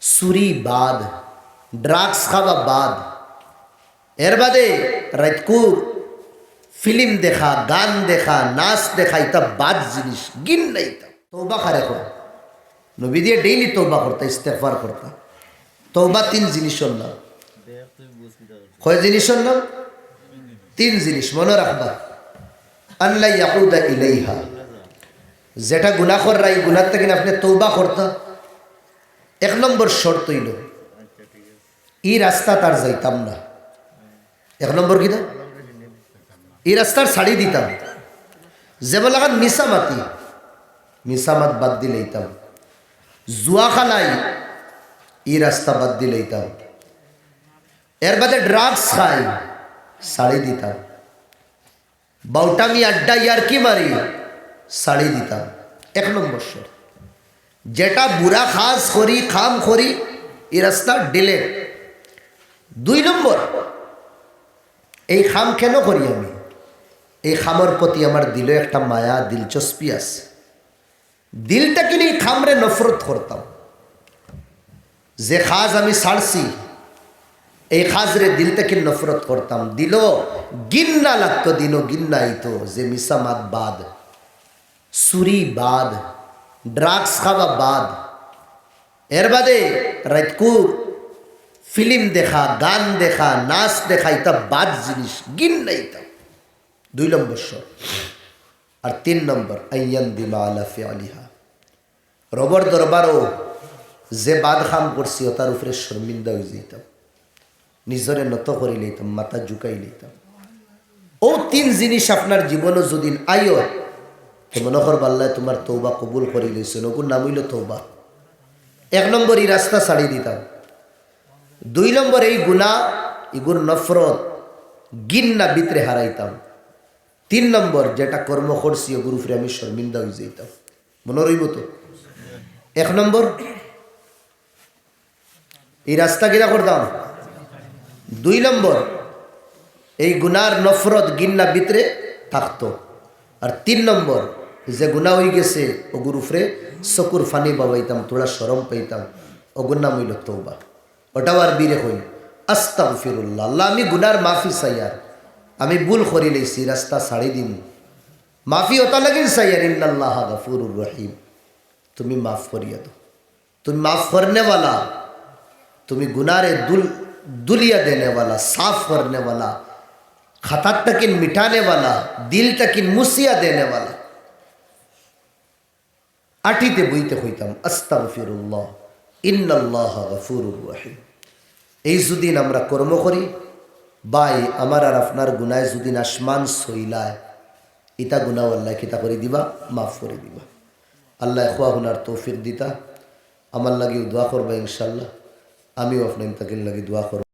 সুরি বাদ, ড্রাগস খাওয়া বাদ। এর বাদে রাতকুর ফিল্ম দেখা, গান দেখা, নাচ দেখা, এটা বাদ জিনিস, গিন নাই তৌবা খারে কর নবী দিয়ে ডেইলি তৌবা করতা ইস্তেফার করতা। তৌবা তিন জিনিসের নাম। কয় জিনিসের নাম? তিন জিনিস, মনে রাখবা। আল্লাহ ইয়াকুদা ইলাইহা। যেটা গুনাহ কররা এই গুনার থেকে আপনি তৌবা করতা। এক নম্বর শর্ত হইল, এই রাস্তা তার যাইতাম না। এক নম্বর কি না? এই রাস্তার ছাড়ি দিতাম। যেমন লাগান মিসামাতি মিসামাত বাদ দিলেইতাম জুয়াখানাই এই রাস্তা বাদ দিলেইতাম এর বাদে ড্রাগস খাই শাড়ি দিতাম। বাউটামি আড্ডা ইয়ার কি মারি শাড়ি দিতাম। এক নম্বর শর্ত। যেটা বুড়া খাস করি, খাম করি এই রাস্তা ডিলেট দুই নম্বর, এই খাম কেন করি আমি? এই খামর প্রতি আমার দিলে একটা মায়া দিলচস্পি আছে। দিলটা কিনে এই খামরে নফরত করতাম। যে খাজ আমি ছাড়ছি, এই খাজরে দিলটা কি নফরত করতাম। দিল গিন্না লাগতো দিল গিন্না আইতো যে মিসামাত বাদ সুরি বাদ। ড্রাগস খাওয়া বাদ। এর বাদে রাতকুর ফিল্ম দেখা, গান দেখা, নাচ দেখা, এটা বাদ জিনিস, গিন নাই তা দুই নম্বর স্বর আর তিন নম্বর, আইয়ান দিমা আলাফে আলিহা রবর দরবারও যে বাদ খাম করছি, ও তার উপরে শর্মিন্দা হয়ে যেতাম নিজরে নত করে লইতাম, মাথা ঝুঁকাই লইতাম। ও তিন জিনিস আপনার জীবনও যদি আইও তো মনে কর বাল্লায় তোমার তৌবা কবুল করে লইছে নকুর নাম হইল তৌবা। এক নম্বর এই রাস্তা ছাড়ি দিতাম দুই নম্বর এই গুণা ইগুর নফরত গিন্না ভিতরে হারাইতাম তিন নম্বর যেটা কর্ম করছি ওগুর উপরে আমি শর্মিন্দা হয়ে যেতাম মনে রইব তো? এক নম্বর এই রাস্তা কিনা করতাম দুই নম্বর এই গুনার নফরত গিন্না ভিতরে থাকতো। আর তিন নম্বর যে গুণা হয়ে গেছে ও গুরুফরে চকুর ফানি বাবাইতাম তোরা সরম পাইতাম অগুনা মইল হইল তৌবা ওটাও আর হই আস্তাও ফিরুল্লাহ আল্লাহ, আমি গুনার মাফি চাই আমি ভুল করি লইছি রাস্তা ছাড়ি দিন মাফি ওটা লাগে সাইয়ার ইন্নাল্লাহ গাফুরুর রহিম। তুমি মাফ করিয়া দো তুমি মাফ করনেওয়ালা। তুমি গুনারে দুল, দুলিয়া দেনেওয়ালা, সাফ করনেওয়ালা। খাতার তকিন মিটানেওয়ালা, দিল তকিন মুসিয়া দেনেওয়ালা। আটিতে বইতে হইতাম আস্তাগ ফিরুল্লাহ ইন্নাল্লাহ গফুরুর রহিম। এই যদিন আমরা কর্ম করি, বাই, আমার আর আপনার গুনায় যদিন আসমান সইলায়। ইতা গুনাও আল্লাহ কিতা করে দিবা, মাফ করে দিবা। আল্লাহ খোয়া হুনার তৌফিক দিতা। আমার লাগে দোয়া করবা ইনশাল্লাহ। আমিও আপনার তাকে লাগে দোয়া করব।